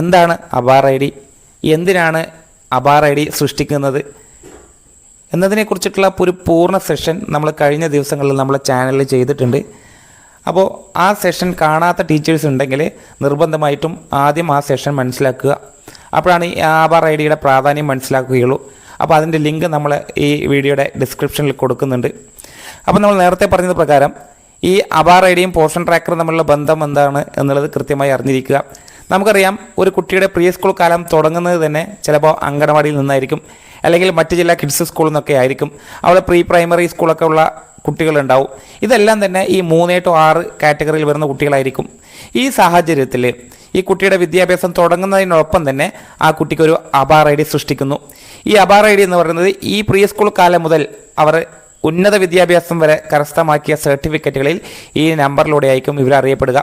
എന്താണ് അബാർ I D? എന്തിനാണ് അബാർ I D സൃഷ്ടിക്കുന്നത്? എന്നതിനെക്കുറിച്ചിട്ടുള്ള ഒരു പൂർണ സെഷൻ നമ്മൾ കഴിഞ്ഞ ദിവസങ്ങളിൽ നമ്മളെ ചാനലിൽ ചെയ്തിട്ടുണ്ട്. അപ്പോൾ ആ സെഷൻ കാണാത്ത ടീച്ചേഴ്സ് ഉണ്ടെങ്കിൽ നിർബന്ധമായിട്ടും ആദ്യം ആ സെഷൻ മനസ്സിലാക്കുക. അപ്പോഴാണ് ഈ ആധാർ ഐ ഡിയുടെ പ്രാധാന്യം മനസ്സിലാക്കുകയുള്ളൂ. അപ്പോൾ അതിന്റെ ലിങ്ക് നമ്മൾ ഈ വീഡിയോയുടെ ഡിസ്ക്രിപ്ഷനിൽ കൊടുക്കുന്നുണ്ട്. അപ്പോൾ നമ്മൾ നേരത്തെ പറഞ്ഞത് പ്രകാരം ഈ അബാർ ഐ ഡിയും പോർഷൻ ട്രാക്കറും തമ്മിലുള്ള ബന്ധം എന്താണ് എന്നുള്ളത് കൃത്യമായി അറിഞ്ഞിരിക്കുക. നമുക്കറിയാം ഒരു കുട്ടിയുടെ പ്രീ സ്കൂൾ കാലം തുടങ്ങുന്നത് തന്നെ ചിലപ്പോൾ അങ്കണവാടിയിൽ നിന്നായിരിക്കും. അല്ലെങ്കിൽ മറ്റ് ജില്ലാ കിഡ്സ് സ്കൂളിൽ നിന്നൊക്കെ ആയിരിക്കും. അവിടെ പ്രീ പ്രൈമറി സ്കൂളൊക്കെ ഉള്ള കുട്ടികളുണ്ടാവും. ഇതെല്ലാം തന്നെ ഈ മൂന്നേ ടു ആറ് കാറ്റഗറിയിൽ വരുന്ന കുട്ടികളായിരിക്കും. ഈ സാഹചര്യത്തിൽ ഈ കുട്ടിയുടെ വിദ്യാഭ്യാസം തുടങ്ങുന്നതിനൊപ്പം തന്നെ ആ കുട്ടിക്ക് ഒരു അബാർ ഐ ഡി സൃഷ്ടിക്കുന്നു. ഈ അബാർ ഐ ഡി എന്ന് പറയുന്നത് ഈ പ്രീ സ്കൂൾ കാലം മുതൽ അവർ ഉന്നത വിദ്യാഭ്യാസം വരെ കരസ്ഥമാക്കിയ സർട്ടിഫിക്കറ്റുകളിൽ ഈ നമ്പറിലൂടെ ആയിരിക്കും ഇവർ അറിയപ്പെടുക.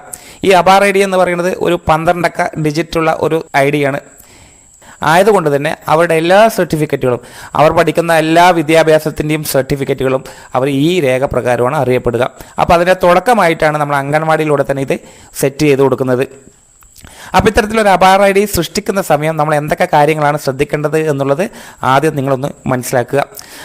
ഈ അബാർ ഐ ഡി എന്ന് പറയുന്നത് ഒരു പന്ത്രണ്ടക്ക ഡിജിറ്റുള്ള ഒരു ഐ ഡിയാണ് ആയതുകൊണ്ട് തന്നെ അവരുടെ എല്ലാ സർട്ടിഫിക്കറ്റുകളും അവർ പഠിക്കുന്ന എല്ലാ വിദ്യാഭ്യാസത്തിന്റെയും സർട്ടിഫിക്കറ്റുകളും അവർ ഈ രേഖ പ്രകാരമാണ് അറിയപ്പെടുക. അപ്പോൾ അതിന്റെ തുടക്കമായിട്ടാണ് നമ്മൾ അംഗൻവാടിയിലൂടെ തന്നെ ഇത് സെറ്റ് ചെയ്ത് കൊടുക്കുന്നത്. അപ്പോൾ ഇത്തരത്തിലൊരു അപാർ ഐ ഡി സൃഷ്ടിക്കുന്ന സമയം നമ്മൾ എന്തൊക്കെ കാര്യങ്ങളാണ് ശ്രദ്ധിക്കേണ്ടത് എന്നുള്ളത് ആദ്യം നിങ്ങളൊന്ന് മനസ്സിലാക്കുക.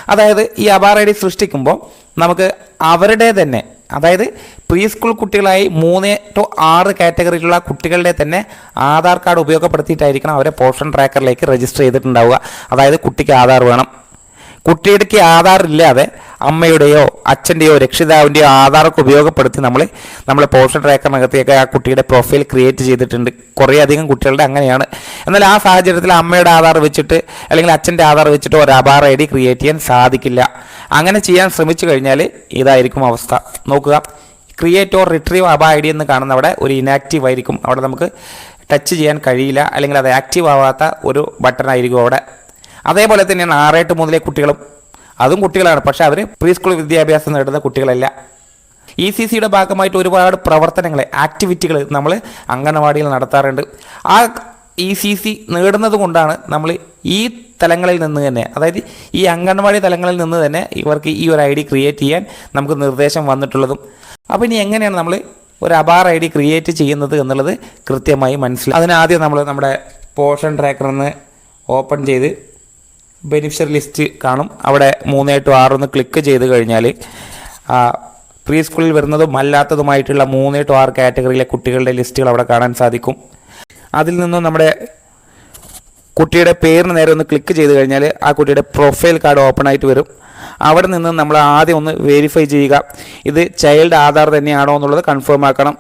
അതായത് ഈ അപാർ ഐ ഡി സൃഷ്ടിക്കുമ്പോൾ നമുക്ക് അവരുടെ തന്നെ അതായത് പ്രീ സ്കൂൾ കുട്ടികളായി മൂന്ന് ടു ആറ് കാറ്റഗറിയിലുള്ള കുട്ടികളുടെ തന്നെ ആധാർ കാർഡ് ഉപയോഗപ്പെടുത്തിയിട്ടായിരിക്കണം അവരെ പോർഷൻ ട്രാക്കറിലേക്ക് രജിസ്റ്റർ ചെയ്തിട്ടുണ്ടാവുക. അതായത് കുട്ടിക്ക് ആധാർ വേണം. കുട്ടിയുടെ ആധാർ ഇല്ലാതെ അമ്മയുടെയോ അച്ഛന്റെയോ രക്ഷിതാവിന്റെയോ ആധാറൊക്കെ ഉപയോഗപ്പെടുത്തി നമ്മൾ നമ്മൾ പോർഷൻ ട്രാക്കറിനകത്തേക്ക് ആ കുട്ടിയുടെ പ്രൊഫൈൽ ക്രിയേറ്റ് ചെയ്തിട്ടുണ്ട്. കുറേ അധികം കുട്ടികളുടെ അങ്ങനെയാണ്. എന്നാൽ ആ സാഹചര്യത്തിൽ അമ്മയുടെ ആധാർ വെച്ചിട്ട് അല്ലെങ്കിൽ അച്ഛന്റെ ആധാർ വെച്ചിട്ട് ഒരു അപാർ ഐ ഡി ക്രിയേറ്റ് ചെയ്യാൻ സാധിക്കില്ല. അങ്ങനെ ചെയ്യാൻ ശ്രമിച്ചു കഴിഞ്ഞാൽ ഇതായിരിക്കും അവസ്ഥ. നോക്കുക. Create or retrieve APAAR I D എന്ന് കാണുന്ന അവിടെ ഒരു ഇനാക്റ്റീവ് ആയിരിക്കും. അവിടെ നമുക്ക് ടച്ച് ചെയ്യാൻ കഴിയില്ല. അല്ലെങ്കിൽ അത് ആക്റ്റീവ് ആവാത്ത ഒരു ബട്ടൺ ആയിരിക്കും അവിടെ. അതേപോലെ തന്നെയാണ് ആറേട്ട് മുതലേ കുട്ടികളും. അതും കുട്ടികളാണ്. പക്ഷെ അവർ പ്രീ സ്കൂൾ വിദ്യാഭ്യാസം നേടുന്ന കുട്ടികളല്ല. ഇ സി സിയുടെ ഭാഗമായിട്ട് ഒരുപാട് പ്രവർത്തനങ്ങൾ ആക്ടിവിറ്റികൾ നമ്മൾ അംഗനവാടിയിൽ നടത്താറുണ്ട്. ആ ഇ സി സി നേടുന്നത് കൊണ്ടാണ് നമ്മൾ ഈ തലങ്ങളിൽ നിന്ന് തന്നെ അതായത് ഈ അംഗൻവാടി തലങ്ങളിൽ നിന്ന് തന്നെ ഇവർക്ക് ഈ ഒരു ഐ ഡി ക്രിയേറ്റ് ചെയ്യാൻ നമുക്ക് നിർദ്ദേശം വന്നിട്ടുള്ളതും. അപ്പോൾ ഇനി എങ്ങനെയാണ് നമ്മൾ ഒരു അബാർ ഐ ഡി ക്രിയേറ്റ് ചെയ്യുന്നത് എന്നുള്ളത് കൃത്യമായി മനസ്സിലാക്കും അതിനാദ്യം നമ്മൾ നമ്മുടെ പോർഷൻ ട്രാക്കറിൽ നിന്ന് ഓപ്പൺ ചെയ്ത് ബെനിഫിഷ്യറി ലിസ്റ്റ് കാണും. അവിടെ മൂന്ന് ടു ആറൊന്ന് ക്ലിക്ക് ചെയ്ത് കഴിഞ്ഞാൽ പ്രീ സ്കൂളിൽ വരുന്നതും അല്ലാത്തതുമായിട്ടുള്ള മൂന്ന് ആറ് കാറ്റഗറിയിലെ കുട്ടികളുടെ ലിസ്റ്റുകൾ അവിടെ കാണാൻ സാധിക്കും. അതിൽ നിന്നും നമ്മുടെ കുട്ടിയുടെ പേരിന് നേരെ ഒന്ന് ക്ലിക്ക് ചെയ്ത് കഴിഞ്ഞാൽ ആ കുട്ടിയുടെ പ്രൊഫൈൽ കാർഡ് ഓപ്പൺ ആയിട്ട് വരും. അവിടെ നിന്ന് നമ്മൾ ആദ്യം ഒന്ന് വെരിഫൈ ചെയ്യുക. ഇത് ചൈൽഡ് ആധാർ തന്നെയാണോ എന്നുള്ളത് കൺഫേം ആക്കണം.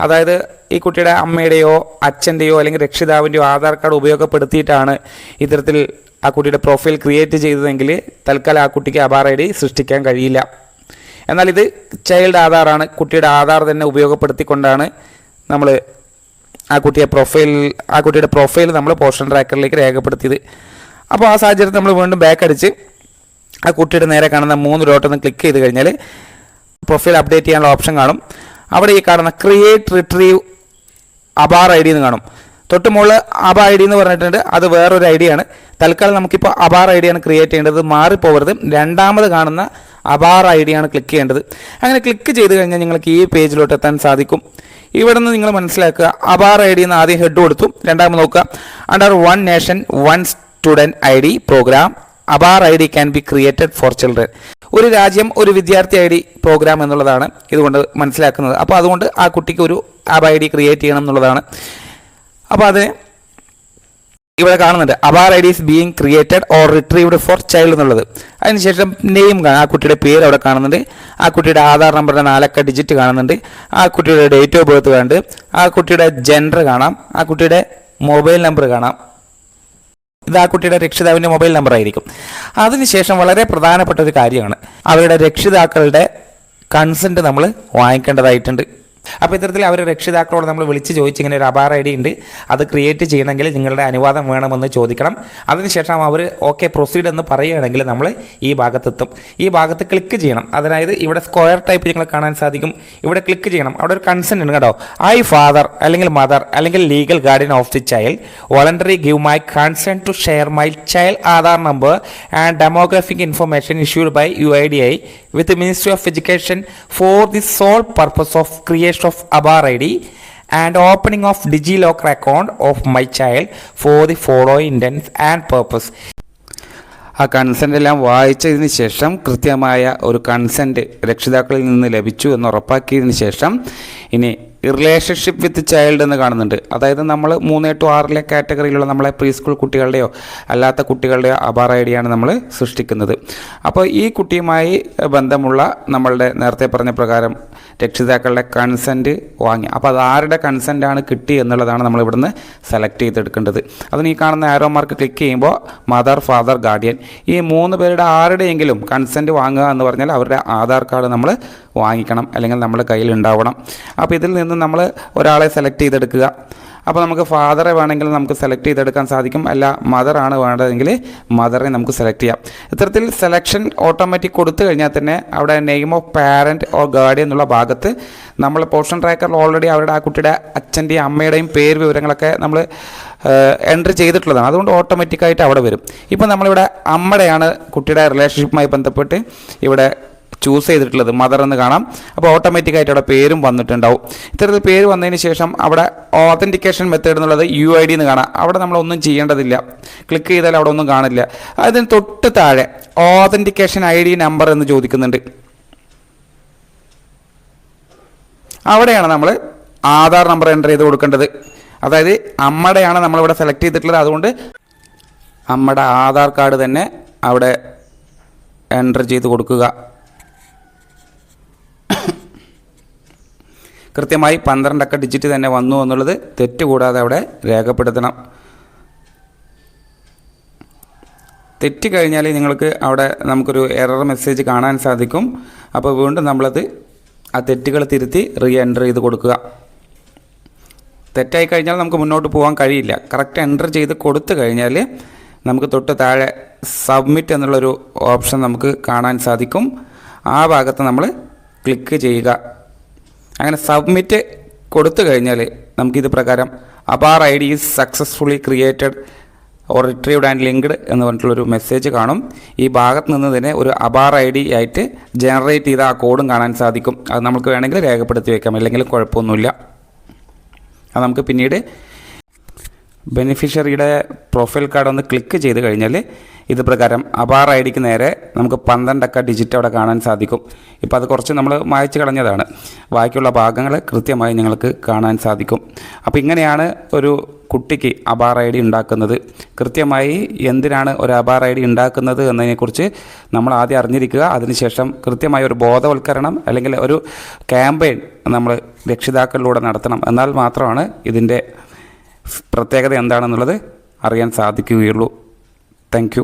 അതായത് ഈ കുട്ടിയുടെ അമ്മയുടെയോ അച്ഛന്റെയോ അല്ലെങ്കിൽ രക്ഷിതാവിന്റെയോ ആധാർ കാർഡ് ഉപയോഗപ്പെടുത്തിയിട്ടാണ് ഇത്തരത്തിൽ ആ കുട്ടിയുടെ പ്രൊഫൈൽ ക്രിയേറ്റ് ചെയ്തതെങ്കിൽ തൽക്കാലം ആ കുട്ടിക്ക് അബാർ ഐ ഡി സൃഷ്ടിക്കാൻ കഴിയില്ല. എന്നാൽ ഇത് ചൈൽഡ് ആധാറാണ് കുട്ടിയുടെ ആധാർ തന്നെ ഉപയോഗപ്പെടുത്തിക്കൊണ്ടാണ് നമ്മൾ ആ കുട്ടിയെ പ്രൊഫൈൽ ആ കുട്ടിയുടെ പ്രൊഫൈൽ നമ്മൾ പോഷൻ ട്രാക്കറിലേക്ക് രേഖപ്പെടുത്തിയത്. അപ്പോൾ ആ സാഹചര്യത്തിൽ നമ്മൾ വീണ്ടും ബാക്ക് അടിച്ച് ആ കുട്ടിയുടെ നേരെ കാണുന്ന മൂന്ന് ഡോട്ടൊന്ന് ക്ലിക്ക് ചെയ്ത് കഴിഞ്ഞാൽ പ്രൊഫൈൽ അപ്ഡേറ്റ് ചെയ്യാനുള്ള ഓപ്ഷൻ കാണും. അവിടെ ഈ കാണുന്ന create retrieve APAAR I D എന്ന് കാണും. തൊട്ട് മുകളിൽ അബ ഐ ഡി എന്ന് പറഞ്ഞിട്ടുണ്ട്. അത് വേറൊരു ഐ ഡിയാണ് തൽക്കാലം നമുക്കിപ്പോൾ അബാർ ഐ ഡിയാണ് ക്രിയേറ്റ് ചെയ്യേണ്ടത്. മാറിപ്പോകരുത്. രണ്ടാമത് കാണുന്ന അബാർ ഐ ഡിയാണ് ക്ലിക്ക് ചെയ്യേണ്ടത്. അങ്ങനെ ക്ലിക്ക് ചെയ്ത് കഴിഞ്ഞാൽ നിങ്ങൾക്ക് ഈ പേജിലോട്ട് എത്താൻ സാധിക്കും. ഇവിടെ നിന്ന് നിങ്ങൾ മനസ്സിലാക്കുക അബാർ ഐ ഡി എന്ന് ആദ്യം ഹെഡ് കൊടുത്തു. രണ്ടാമത് നോക്കുക. Under one nation one student I D program APAAR I D can be created for children ഒരു രാജ്യം ഒരു വിദ്യാർത്ഥി ഐ ഡി പ്രോഗ്രാം എന്നുള്ളതാണ് ഇതുകൊണ്ട് മനസ്സിലാക്കുന്നത്. അപ്പോൾ അതുകൊണ്ട് ആ കുട്ടിക്ക് ഒരു ആബ് ഐ ഡി ക്രിയേറ്റ് ചെയ്യണം എന്നുള്ളതാണ്. അപ്പോൾ അതിന് ഇവിടെ കാണുന്നുണ്ട്. APAAR I D is being created or retrieved for child എന്നുള്ളത്. അതിനുശേഷം നെയിം കാണാം. ആ കുട്ടിയുടെ പേര് അവിടെ കാണുന്നുണ്ട്. ആ കുട്ടിയുടെ ആധാർ നമ്പറിന്റെ നാലക്ക ഡിജിറ്റ് കാണുന്നുണ്ട്. ആ കുട്ടിയുടെ ഡേറ്റ് ഓഫ് ബർത്ത് കാണുന്നുണ്ട്. ആ കുട്ടിയുടെ ജെൻഡർ കാണാം. ആ കുട്ടിയുടെ മൊബൈൽ നമ്പർ കാണാം. ഇത് ആ കുട്ടിയുടെ രക്ഷിതാവിന്റെ മൊബൈൽ നമ്പർ ആയിരിക്കും. അതിനുശേഷം വളരെ പ്രധാനപ്പെട്ട ഒരു കാര്യമാണ്. അവരുടെ രക്ഷിതാക്കളുടെ കൺസെന്റ് നമ്മൾ വാങ്ങിക്കേണ്ടതായിട്ടുണ്ട്. അപ്പോൾ ഇത്തരത്തിൽ അവർ രക്ഷിതാക്കളോട് നമ്മൾ വിളിച്ച് ചോദിച്ച് ഇങ്ങനെ ഒരു അപാർ ഐ ഡി ഉണ്ട്. അത് ക്രിയേറ്റ് ചെയ്യണമെങ്കിൽ നിങ്ങളുടെ അനുവാദം വേണമെന്ന് ചോദിക്കണം. അതിനുശേഷം അവർ ഓക്കെ പ്രൊസീഡ് എന്ന് പറയുകയാണെങ്കിൽ നമ്മൾ ഈ ഭാഗത്തെത്തും. ഈ ഭാഗത്ത് ക്ലിക്ക് ചെയ്യണം. അതായത് ഇവിടെ സ്ക്വയർ ടൈപ്പ് നിങ്ങൾ കാണാൻ സാധിക്കും. ഇവിടെ ക്ലിക്ക് ചെയ്യണം. അവിടെ ഒരു കൺസെന്റ് ഉണ്ട് കേട്ടോ. ഐ ഫാദർ അല്ലെങ്കിൽ മദർ അല്ലെങ്കിൽ legal guardian of the child voluntary give my consent to share my child Aadhaar number and demographic information issued by U I D I with ministry of education for the sole purpose of creation of APAAR I D and opening of DigiLocker account of my child for the following intents and purpose ആ consent എല്ലാം വായിച്ചതിന് ശേഷം കൃത്യമായ ഒരു consent രക്ഷിതാക്കളിൽ നിന്ന് ലഭിച്ചു എന്ന് ഉറപ്പാക്കിയതിന് ശേഷം ഇനി റിലേഷൻഷിപ്പ് വിത്ത് ചൈൽഡ് എന്ന് കാണുന്നുണ്ട്. അതായത് നമ്മൾ മൂന്ന് ടു ആറിലെ കാറ്റഗറിയിലുള്ള നമ്മളെ പ്രീ സ്കൂൾ കുട്ടികളുടെയോ അല്ലാത്ത കുട്ടികളുടെയോ അബാർ ഐ ഡിയാണ് നമ്മൾ സൃഷ്ടിക്കുന്നത്. അപ്പോൾ ഈ കുട്ടിയുമായി ബന്ധമുള്ള നമ്മളുടെ നേരത്തെ പറഞ്ഞ പ്രകാരം രക്ഷിതാക്കളുടെ കൺസെന്റ് വാങ്ങി. അപ്പോൾ അത് ആരുടെ കൺസെന്റാണ് കിട്ടി എന്നുള്ളതാണ് നമ്മൾ ഇവിടുന്ന് സെലക്ട് ചെയ്തെടുക്കേണ്ടത്. അതിന് ഈ കാണുന്ന ആരോ മാർക്ക് ക്ലിക്ക് ചെയ്യുമ്പോൾ മദർ ഫാദർ ഗാർഡിയൻ ഈ മൂന്ന് പേരുടെ ആരുടെയെങ്കിലും കൺസെന്റ് വാങ്ങുക എന്ന് പറഞ്ഞാൽ അവരുടെ ആധാർ കാർഡ് നമ്മൾ വാങ്ങിക്കണം. അല്ലെങ്കിൽ നമ്മുടെ കയ്യിൽ ഉണ്ടാവണം. അപ്പോൾ ഇതിൽ നിന്ന് നമ്മൾ ഒരാളെ സെലക്ട് ചെയ്തെടുക്കുക. അപ്പോൾ നമുക്ക് ഫാദറെ വേണമെങ്കിൽ നമുക്ക് സെലക്ട് ചെയ്തെടുക്കാൻ സാധിക്കും. അല്ല മദറാണ് വേണ്ടതെങ്കിൽ മദറെ നമുക്ക് സെലക്ട് ചെയ്യാം. ഇത്തരത്തിൽ സെലക്ഷൻ ഓട്ടോമാറ്റിക് കൊടുത്തു കഴിഞ്ഞാൽ തന്നെ അവിടെ name of parent or guardian എന്നുള്ള ഭാഗത്ത് നമ്മൾ പോർഷൻ ട്രാക്കറിൽ ഓൾറെഡി അവരുടെ ആ കുട്ടിയുടെ അച്ഛന്റെയും അമ്മയുടെയും പേര് വിവരങ്ങളൊക്കെ നമ്മൾ എൻട്രി ചെയ്തിട്ടുള്ളതാണ്. അതുകൊണ്ട് ഓട്ടോമാറ്റിക്കായിട്ട് അവിടെ വരും. ഇപ്പോൾ നമ്മളിവിടെ അമ്മയുടെയാണ് കുട്ടിയുടെ റിലേഷൻഷിപ്പുമായി ബന്ധപ്പെട്ട് ഇവിടെ ചൂസ് ചെയ്തിട്ടുള്ളത് മദർ എന്ന് കാണാം. അപ്പോൾ ഓട്ടോമാറ്റിക്കായിട്ട് അവിടെ പേരും വന്നിട്ടുണ്ടാവും. ഇത്തരത്തിൽ പേര് വന്നതിന് ശേഷം അവിടെ ഓതന്റിക്കേഷൻ മെത്തേഡ് എന്നുള്ളത് യു ഐ ഡി എന്ന് കാണാം. അവിടെ നമ്മളൊന്നും ചെയ്യേണ്ടതില്ല. ക്ലിക്ക് ചെയ്താൽ അവിടെ ഒന്നും കാണില്ല. അതിന് തൊട്ട് താഴെ ഓതന്റിക്കേഷൻ ഐ ഡി നമ്പർ എന്ന് ചോദിക്കുന്നുണ്ട്. അവിടെയാണ് നമ്മൾ ആധാർ നമ്പർ എന്റർ ചെയ്ത് കൊടുക്കേണ്ടത്. അതായത് അമ്മയുടെയാണ് നമ്മളിവിടെ സെലക്ട് ചെയ്തിട്ടുള്ളത്. അതുകൊണ്ട് അമ്മയുടെ ആധാർ കാർഡ് തന്നെ അവിടെ എന്റർ ചെയ്ത് കൊടുക്കുക. കൃത്യമായി പന്ത്രണ്ടക്ക ഡിജിറ്റ് തന്നെ വന്നു എന്നുള്ളത് തെറ്റുകൂടാതെ അവിടെ രേഖപ്പെടുത്തണം. തെറ്റ് കഴിഞ്ഞാൽ നിങ്ങൾക്ക് അവിടെ നമുക്കൊരു എറർ മെസ്സേജ് കാണാൻ സാധിക്കും. അപ്പോൾ വീണ്ടും നമ്മളത് ആ തെറ്റുകൾ തിരുത്തി റീ എന്റർ ചെയ്ത് കൊടുക്കുക. തെറ്റായി കഴിഞ്ഞാൽ നമുക്ക് മുന്നോട്ട് പോകാൻ കഴിയില്ല. കറക്റ്റ് എന്റർ ചെയ്ത് കൊടുത്തു കഴിഞ്ഞാൽ നമുക്ക് തൊട്ട് താഴെ സബ്മിറ്റ് എന്നുള്ളൊരു ഓപ്ഷൻ നമുക്ക് കാണാൻ സാധിക്കും. ആ ഭാഗത്ത് നമ്മൾ ക്ലിക്ക് ചെയ്യുക. അങ്ങനെ സബ്മിറ്റ് കൊടുത്തു കഴിഞ്ഞാൽ നമുക്കിത് പ്രകാരം APAAR I D is successfully created or retrieved and linked എന്ന് പറഞ്ഞിട്ടുള്ളൊരു മെസ്സേജ് കാണും. ഈ ഭാഗത്ത് നിന്ന് തന്നെ ഒരു അബാർ ഐ ഡി ആയിട്ട് ജനറേറ്റ് ചെയ്ത ആ കോഡും കാണാൻ സാധിക്കും. അത് നമുക്ക് വേണമെങ്കിൽ രേഖപ്പെടുത്തി വെക്കാം. അല്ലെങ്കിൽ കുഴപ്പമൊന്നുമില്ല. അത് നമുക്ക് പിന്നീട് ബെനിഫിഷ്യറിയുടെ പ്രൊഫൈൽ കാർഡ് ഒന്ന് ക്ലിക്ക് ചെയ്ത് കഴിഞ്ഞാൽ ഇത് പ്രകാരം അപാർ ഐ ഡിക്ക് നേരെ നമുക്ക് പന്ത്രണ്ടക്ക ഡിജിറ്റ് അവിടെ കാണാൻ സാധിക്കും. ഇപ്പോൾ അത് കുറച്ച് നമ്മൾ മായച്ചു കളഞ്ഞതാണ്. ബാക്കിയുള്ള ഭാഗങ്ങൾ കൃത്യമായി നിങ്ങൾക്ക് കാണാൻ സാധിക്കും. അപ്പോൾ ഇങ്ങനെയാണ് ഒരു കുട്ടിക്ക് അബാർ ഐ ഡി ഉണ്ടാക്കുന്നത്. കൃത്യമായി എന്തിനാണ് ഒരു അബാർ ഐ ഡി ഉണ്ടാക്കുന്നത് എന്നതിനെക്കുറിച്ച് നമ്മൾ ആദ്യം അറിഞ്ഞിരിക്കുക. അതിനുശേഷം കൃത്യമായ ഒരു ബോധവൽക്കരണം അല്ലെങ്കിൽ ഒരു ക്യാമ്പയിൻ നമ്മൾ രക്ഷിതാക്കളിലൂടെ നടത്തണം. എന്നാൽ മാത്രമാണ് ഇതിന്റെ പ്രത്യേകത എന്താണെന്നുള്ളത് അറിയാൻ സാധിക്കുകയുള്ളൂ. Thank you